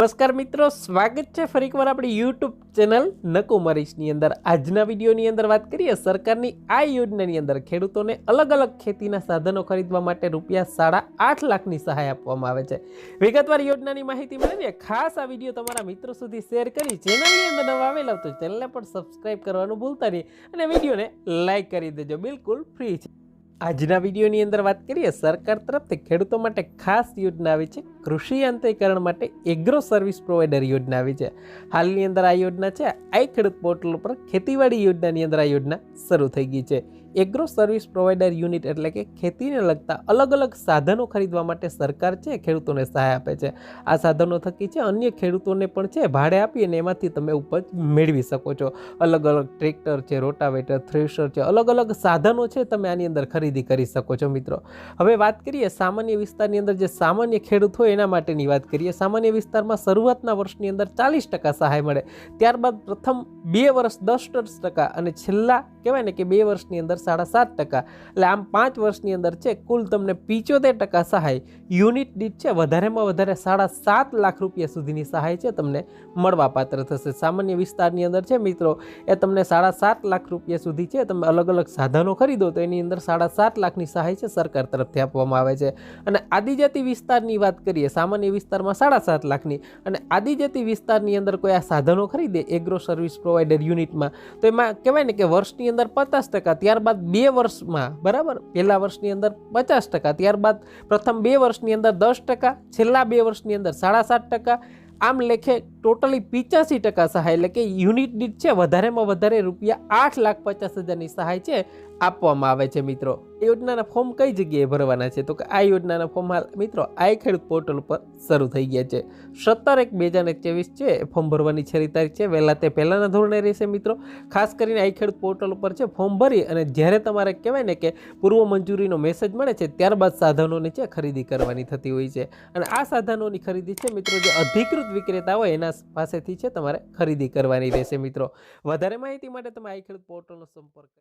નમસ્કાર મિત્રો, સ્વાગત છે ફરી એકવાર આપણી યુટ્યુબ ચેનલ નકુમરીશની અંદર. આજના વિડીયોની અંદર વાત કરીએ સરકારની આ યોજનાની અંદર ખેડૂતોને અલગ અલગ ખેતીના સાધનો ખરીદવા માટે રૂપિયા સાડા આઠ લાખની સહાય આપવામાં આવે છે. વિગતવાર યોજનાની માહિતી મેળવીએ. ખાસ આ વીડિયો તમારા મિત્રો સુધી શેર કરી ચેનલની અંદર નવા આવેલા તો ચેનલને પણ સબસ્ક્રાઈબ કરવાનું ભૂલતા નહીં અને વિડીયોને લાઇક કરી દેજો. બિલકુલ ફ્રી છે. આજના વિડીયોની અંદર વાત કરીએ, સરકાર તરફથી ખેડૂતો માટે ખાસ યોજના આવી છે, કૃષિ યાંત્રિકરણ માટે એગ્રો સર્વિસ પ્રોવાઈડર યોજના આવી છે. હાલની અંદર આ યોજના છે, આઈ ખેડૂત પોર્ટલ ઉપર ખેતીવાડી યોજનાની અંદર આ યોજના શરૂ થઈ ગઈ છે. એગ્રો સર્વિસ પ્રોવાઈડર યુનિટ એટલે કે ખેતીને લગતા અલગ અલગ સાધનો ખરીદવા માટે સરકાર છે, ખેડૂતોને સહાય આપે છે. આ સાધનો થકી છે, અન્ય ખેડૂતોને પણ છે, ભાડે આપી અને એમાંથી તમે ઉપજ મેળવી શકો છો. અલગ અલગ ટ્રેક્ટર છે, રોટાવેટર, થ્રેશર છે, અલગ અલગ સાધનો છે તમે આની અંદર ખરીદી કરી શકો છો મિત્રો. હવે વાત કરીએ સામાન્ય વિસ્તારની અંદર જે સામાન્ય ખેડૂત હોય એના માટેની વાત કરીએ. સામાન્ય વિસ્તારમાં શરૂઆતના વર્ષની અંદર ચાલીસ ટકા સહાય મળે. ત્યારબાદ પ્રથમ બે વર્ષ દસ ટકા અને છેલ્લા કહેવાય ને કે બે વર્ષની અંદર સાડા સાત ટકા. એટલે આમ પાંચ વર્ષની અંદર છે, કુલ તમને પિચોતેર ટકા સહાય યુનિટ દીઠ છે, વધારેમાં વધારે સાડા સાત લાખ રૂપિયા સુધીની સહાય છે તમને મળવાપાત્ર થશે. સામાન્ય વિસ્તારની અંદર છે મિત્રો, એ તમને સાડા સાત લાખ રૂપિયા સુધી છે, તમે અલગ અલગ સાધનો ખરીદો તો એની અંદર સાડા સાત લાખની સહાય છે સરકાર તરફથી આપવામાં આવે છે. અને આદિજાતિ વિસ્તારની વાત કરીએ, સામાન્ય વિસ્તારમાં સાડા સાત લાખની. અને આદિજાતિ વિસ્તારની અંદર કોઈ આ સાધનો ખરીદે એગ્રો સર્વિસ પ્રોવાઈડર યુનિટમાં તો એમાં કહેવાય ને કે વર્ષની અંદર પચાસ ટકા, ત્યારબાદ બે વર્ષમાં, બરાબર? પહેલા વર્ષની અંદર પચાસ ટકા, ત્યારબાદ પ્રથમ બે વર્ષની અંદર દસ ટકા, છેલ્લા બે વર્ષની અંદર સાડા સાત ટકા. આમ લેખે ટોટલી પિચ્યાસી ટકા સહાય, એટલે કે યુનિટ દીઠ છે વધારેમાં વધારે રૂપિયા આઠ લાખ પચાસ હજારની સહાય છે આપવામાં આવે છે, મિત્રો. એ યોજનાના ફોર્મ કઈ જગ્યાએ ભરવાના છે? તો કે આ યોજનાના ફોર્મ હાલ, મિત્રો આઈ ખેડૂત પોર્ટલ ઉપર શરૂ થઈ ગયા છે. સત્તર એક બે હજાર ચોવીસ છે ફોર્મ ભરવાની છેલ્લી તારીખ છે. વહેલા તે પહેલાંના ધોરણે રહેશે, મિત્રો. ખાસ કરીને આઈ ખેડૂત પોર્ટલ ઉપર છે, ફોર્મ ભરી અને જ્યારે તમારે કહેવાય ને કે પૂર્વ મંજૂરીનો મેસેજ મળે છે, ત્યારબાદ સાધનોની છે ખરીદી કરવાની થતી હોય છે. અને આ સાધનોની ખરીદી છે, મિત્રો, જે અધિકૃત વિક્રેતા હોય, એના પાસેથી છે તમારે ખરીદી કરવાની રહેશે મિત્રો. વધારે માહિતી માટે તમે આઈ ખેડૂત પોર્ટલનો સંપર્ક